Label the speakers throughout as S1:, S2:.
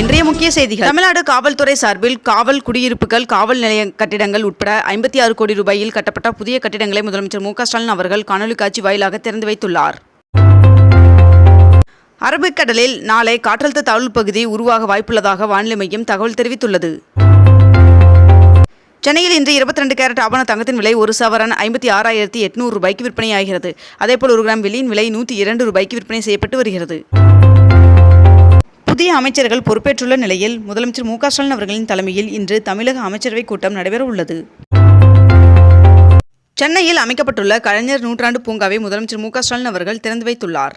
S1: இன்றைய முக்கிய செய்திகள். தமிழ்நாடு காவல்துறை சார்பில் காவல் குடியிருப்புகள் காவல் நிலைய கட்டிடங்கள் உட்பட ஐம்பத்தி ஆறு கோடி ரூபாயில் கட்டப்பட்ட புதிய கட்டிடங்களை முதலமைச்சர் மு ஸ்டாலின் அவர்கள் காணொலி காட்சி வாயிலாக திறந்து வைத்துள்ளார். அரபிக்கடலில் நாளை காற்றழுத்த தாழ்வு பகுதி உருவாக வாய்ப்புள்ளதாக வானிலை மையம் தகவல் தெரிவித்துள்ளது. சென்னையில் இன்று இருபத்தி ரெண்டு கேரட் ஆபண தங்கத்தின் விலை ஒரு சவரன் ஐம்பத்தி ஆறாயிரத்தி எட்நூறு ரூபாய்க்கு விற்பனையாகிறது. அதேபோல் ஒரு கிராம் வெள்ளியின் விலை நூற்றி இரண்டு ரூபாய்க்கு விற்பனை செய்யப்பட்டு வருகிறது. புதிய அமைச்சர்கள் பொறுப்பேற்றுள்ள நிலையில் முதலமைச்சர் மு ஸ்டாலின் அவர்களின் தலைமையில் இன்று தமிழக அமைச்சரவைக் கூட்டம் நடைபெற உள்ளது சென்னையில் அமைக்கப்பட்டுள்ள கலைஞர் நூற்றாண்டு பூங்காவை முதலமைச்சர் மு ஸ்டாலின் அவர்கள் திறந்து வைத்துள்ளார்.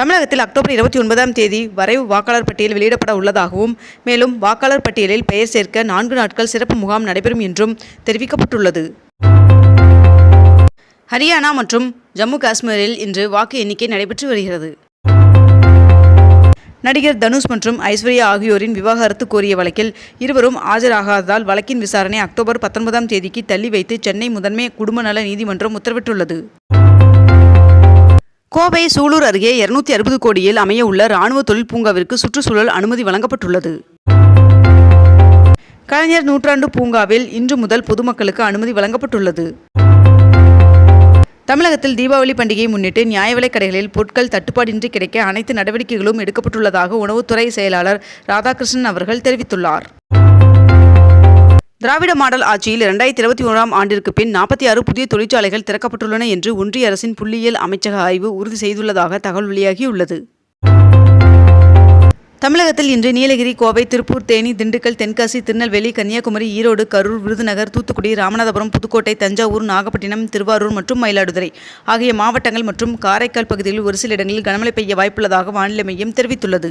S1: தமிழகத்தில் அக்டோபர் இருபத்தி ஒன்பதாம் தேதி வரைவு வாக்காளர் பட்டியல் வெளியிடப்பட உள்ளதாகவும் மேலும் வாக்காளர் பட்டியலில் பெயர் சேர்க்க நான்கு நாட்கள் சிறப்பு முகாம் நடைபெறும் என்றும் தெரிவிக்கப்பட்டுள்ளது. ஹரியானா மற்றும் ஜம்மு காஷ்மீரில் இன்று வாக்கு எண்ணிக்கை நடைபெற்று வருகிறது. நடிகர் தனுஷ் மற்றும் ஐஸ்வர்யா ஆகியோரின் விவாகரத்து கோரிய வழக்கில் இருவரும் ஆஜராகாததால் வழக்கின் விசாரணை அக்டோபர் பத்தொன்பதாம் தேதிக்கு தள்ளி வைத்து சென்னை முதன்மை குடும்ப நல நீதிமன்றம் உத்தரவிட்டுள்ளது. கோவை சூலூர் அருகே இருநூத்தி அறுபது கோடியில் அமைய உள்ள ராணுவ தொழில் பூங்காவிற்கு சுற்றுச்சூழல் அனுமதி வழங்கப்பட்டுள்ளது. கலைஞர் நூற்றாண்டு பூங்காவில் இன்று முதல் பொதுமக்களுக்கு அனுமதி வழங்கப்பட்டுள்ளது. தமிழகத்தில் தீபாவளி பண்டிகையை முன்னிட்டு நியாய விலைக் கடைகளில் பொருட்கள் தட்டுப்பாடின்றி கிடைக்க அனைத்து நடவடிக்கைகளும் எடுக்கப்பட்டுள்ளதாக உணவுத்துறை செயலாளர் ராதாகிருஷ்ணன் அவர்கள் தெரிவித்துள்ளார். திராவிட மாடல் ஆட்சியில் இரண்டாயிரத்தி இருபத்தி ஒன்றாம் ஆண்டிற்கு பின் நாற்பத்தி ஆறு புதிய தொழிற்சாலைகள் திறக்கப்பட்டுள்ளன என்று ஒன்றிய அரசின் புள்ளியியல் அமைச்சக ஆய்வு உறுதி செய்துள்ளதாக தகவல் வெளியாகியுள்ளது. தமிழகத்தில் இன்று நீலகிரி கோவை திருப்பூர் தேனி திண்டுக்கல் தென்காசி திருநெல்வேலி கன்னியாகுமரி ஈரோடு கரூர் விருதுநகர் தூத்துக்குடி ராமநாதபுரம் புதுக்கோட்டை தஞ்சாவூர் நாகப்பட்டினம் திருவாரூர் மற்றும் மயிலாடுதுறை ஆகிய மாவட்டங்கள் மற்றும் காரைக்கால் பகுதிகளில் ஒரு சில இடங்களில் கனமழை பெய்ய வாய்ப்புள்ளதாக வானிலை மையம் தெரிவித்துள்ளது.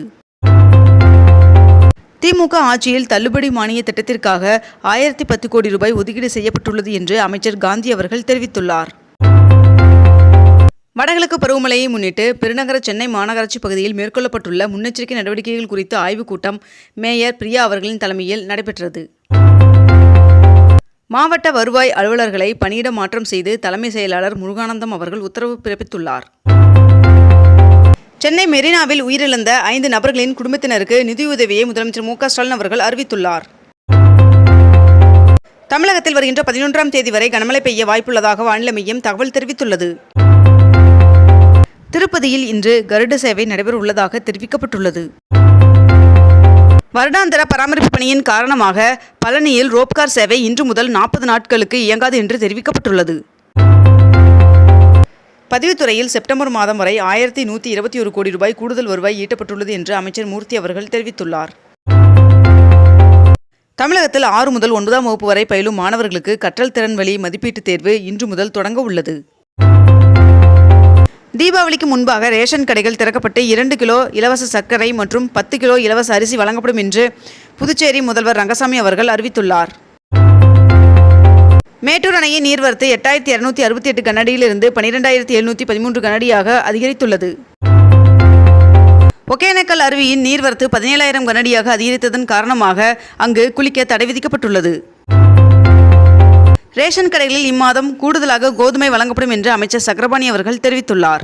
S1: திமுக ஆட்சியில் தள்ளுபடி மானிய திட்டத்திற்காக ஆயிரத்தி பத்து கோடி ரூபாய் ஒதுக்கீடு செய்யப்பட்டுள்ளது என்று அமைச்சர் காந்தி அவர்கள் தெரிவித்துள்ளார். வடகிழக்கு பருவமழையை முன்னிட்டு பெருநகர சென்னை மாநகராட்சி பகுதியில் மேற்கொள்ளப்பட்டுள்ள முன்னெச்சரிக்கை நடவடிக்கைகள் குறித்த ஆய்வுக் கூட்டம் மேயர் பிரியா அவர்களின் தலைமையில் நடைபெற்றது. மாவட்ட வருவாய் அலுவலர்களை பணியிட மாற்றம் செய்து தலைமை செயலாளர் முருகானந்தம் அவர்கள் உத்தரவு பிறப்பித்துள்ளார். சென்னை மெரினாவில் உயிரிழந்த ஐந்து நபர்களின் குடும்பத்தினருக்கு நிதியுதவியை முதலமைச்சர் மு ஸ்டாலின் அவர்கள் அறிவித்துள்ளார். தமிழகத்தில் வருகின்ற பதினொன்றாம் தேதி வரை கனமழை பெய்ய வாய்ப்புள்ளதாக வானிலை மையம் தகவல் தெரிவித்துள்ளது. திருப்பதியில் இன்று கருட சேவை நடைபெற உள்ளதாக தெரிவிக்கப்பட்டுள்ளது. வருடாந்திர பராமரிப்பு பணியின் காரணமாக பழனியில் ரோப்கார் சேவை இன்று முதல் நாற்பது நாட்களுக்கு இயங்காது என்று தெரிவிக்கப்பட்டுள்ளது. பதிவுத்துறையில் செப்டம்பர் மாதம் வரை ஆயிரத்தி நூற்றி இருபத்தி ஒரு கோடி ரூபாய் கூடுதல் வருவாய் ஈட்டப்பட்டுள்ளது என்று அமைச்சர் மூர்த்தி அவர்கள் தெரிவித்துள்ளார். தமிழகத்தில் ஆறு முதல் ஒன்பதாம் வகுப்பு வரை பயிலும் மாணவர்களுக்கு கற்றல் திறன் வழி மதிப்பீட்டுத் தேர்வு இன்று முதல் தொடங்க உள்ளது. தீபாவளிக்கு முன்பாக ரேஷன் கடைகள் திறக்கப்பட்டு இரண்டு கிலோ இலவச சர்க்கரை மற்றும் பத்து கிலோ இலவச அரிசி வழங்கப்படும் என்று புதுச்சேரி முதல்வர் ரங்கசாமி அவர்கள் அறிவித்துள்ளார். மேட்டூர் அணையின் நீர்வரத்து எட்டாயிரத்தி இரநூத்தி அறுபத்தி எட்டு கனடியிலிருந்து பனிரெண்டாயிரத்தி எழுநூற்றி பதிமூன்று கனடியாக அதிகரித்துள்ளது. ஒகேனக்கல் அருவியின் நீர்வரத்து பதினேழாயிரம் கனடியாக அதிகரித்ததன் காரணமாக அங்கு குளிக்க தடை விதிக்கப்பட்டுள்ளது. ரேஷன் கடைகளில் இம்மாதம் கூடுதலாக கோதுமை வழங்கப்படும் என்று அமைச்சர் சக்கரபாணி அவர்கள் தெரிவித்துள்ளார்.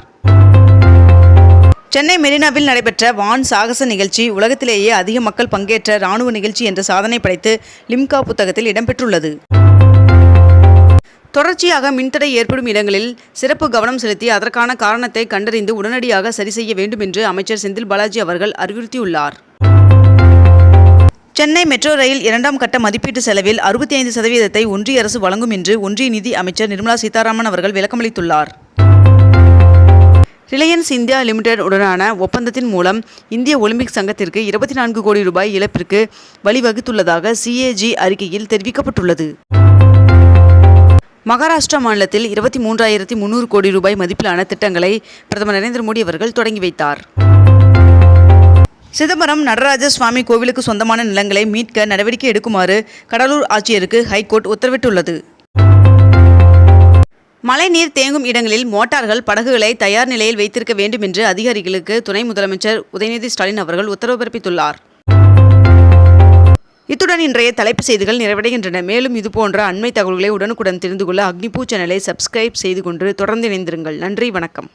S1: சென்னை மெரினாவில் நடைபெற்ற வான் சாகச நிகழ்ச்சி உலகத்திலேயே அதிக மக்கள் பங்கேற்ற ராணுவ நிகழ்ச்சி என்ற சாதனை படைத்து லிம்கா புத்தகத்தில் இடம்பெற்றுள்ளது. தொடர்ச்சியாக மின்தடை ஏற்படும் இடங்களில் சிறப்பு கவனம் செலுத்தி அதற்கான காரணத்தை கண்டறிந்து உடனடியாக சரி செய்ய வேண்டும் என்று அமைச்சர் செந்தில் பாலாஜி அவர்கள் அறிவுறுத்தியுள்ளார். சென்னை மெட்ரோ ரயில் இரண்டாம் கட்ட மதிப்பீட்டு செலவில் அறுபத்தி ஐந்து சதவீதத்தை ஒன்றிய அரசு வழங்கும் என்று ஒன்றிய நிதி அமைச்சர் நிர்மலா சீதாராமன் அவர்கள் விளக்கமளித்துள்ளார். ரிலையன்ஸ் இந்தியா லிமிடெட் உடனான ஒப்பந்தத்தின் மூலம் இந்திய ஒலிம்பிக் சங்கத்திற்கு இருபத்தி நான்கு கோடி ரூபாய் இழப்பிற்கு வழிவகுத்துள்ளதாக சிஏஜி அறிக்கையில் தெரிவிக்கப்பட்டுள்ளது. மகாராஷ்டிரா மாநிலத்தில் இருபத்தி மூன்றாயிரத்தி முன்னூறு கோடி ரூபாய் மதிப்பிலான திட்டங்களை பிரதமர் நரேந்திர மோடி அவர்கள் தொடங்கி வைத்தார். சிதம்பரம் நடராஜ சுவாமி கோவிலுக்கு சொந்தமான நிலங்களை மீட்க நடவடிக்கை எடுக்குமாறு கடலூர் ஆட்சியருக்கு ஹைகோர்ட் உத்தரவிட்டுள்ளது. மழைநீர் தேங்கும் இடங்களில் மோட்டார்கள் படகுகளை தயார் நிலையில் வைத்திருக்க வேண்டும் என்று அதிகாரிகளுக்கு துணை முதலமைச்சர் உதயநிதி ஸ்டாலின் அவர்கள் உத்தரவு பிறப்பித்துள்ளார். இத்துடன் இன்றைய தலைப்பு செய்திகள் நிறைவடைகின்றன. மேலும் இதுபோன்ற அண்மை தகவல்களை உடனுக்குடன் தெரிந்து கொள்ள அக்னிபூ சேனலை சப்ஸ்கிரைப் செய்து கொண்டு தொடர்ந்து இணைந்திருங்கள். நன்றி வணக்கம்.